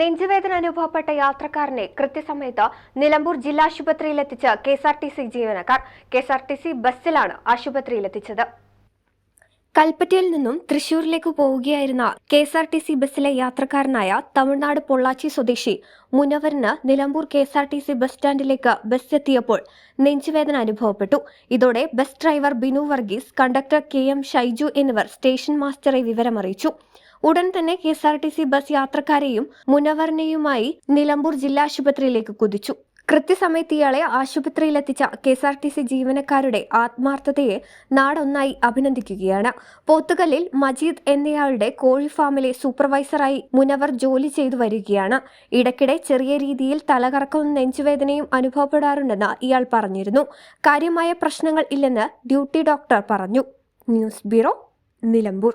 നെഞ്ചുവേദന അനുഭവപ്പെട്ട യാത്രക്കാരനെ കൃത്യസമയത്ത് നിലമ്പൂർ ജില്ലാ ആശുപത്രിയിലെത്തിച്ച K S R T C ജീവനക്കാർ. K S R T C ബസ്സിലാണ് ആശുപത്രിയിലെത്തിച്ചത്. കൽപ്പറ്റയിൽ നിന്നും തൃശൂരിലേക്ക് പോവുകയായിരുന്ന K S R T C ബസ്സിലെ യാത്രക്കാരനായ തമിഴ്നാട് പൊള്ളാച്ചി സ്വദേശി മുനവറിന് Nilambur K S R T C bus സ്റ്റാൻഡിലേക്ക് bus എത്തിയപ്പോൾ നെഞ്ചുവേദന അനുഭവപ്പെട്ടു. ഇതോടെ bus driver Binu Varghese conductor K M Shaiju എന്നിവർ സ്റ്റേഷൻ മാസ്റ്ററെ വിവരമറിയിച്ചു. ഉടൻ തന്നെ K S R T C bus യാത്രക്കാരെയും മുനവറിനെയുമായി നിലമ്പൂർ ജില്ലാ ആശുപത്രിയിലേക്ക് കുതിച്ചു. കൃത്യസമയത്ത് ഇയാളെ ആശുപത്രിയിലെത്തിച്ച K S R T C ജീവനക്കാരുടെ ആത്മാർത്ഥതയെ നാടൊന്നായി അഭിനന്ദിക്കുകയാണ്. പോത്തുകല്ലിൽ മജീദ് എന്നയാളുടെ കോഴി ഫാമിലെ സൂപ്പർവൈസറായി മുനവർ ജോലി ചെയ്തു വരികയാണ്. ഇടയ്ക്കിടെ ചെറിയ രീതിയിൽ തലകറക്കവും നെഞ്ചുവേദനയും അനുഭവപ്പെടാറുണ്ടെന്ന് ഇയാൾ പറഞ്ഞിരുന്നു. കാര്യമായ പ്രശ്നങ്ങൾ ഇല്ലെന്ന് ഡ്യൂട്ടി ഡോക്ടർ പറഞ്ഞു. News bureau Nilambur.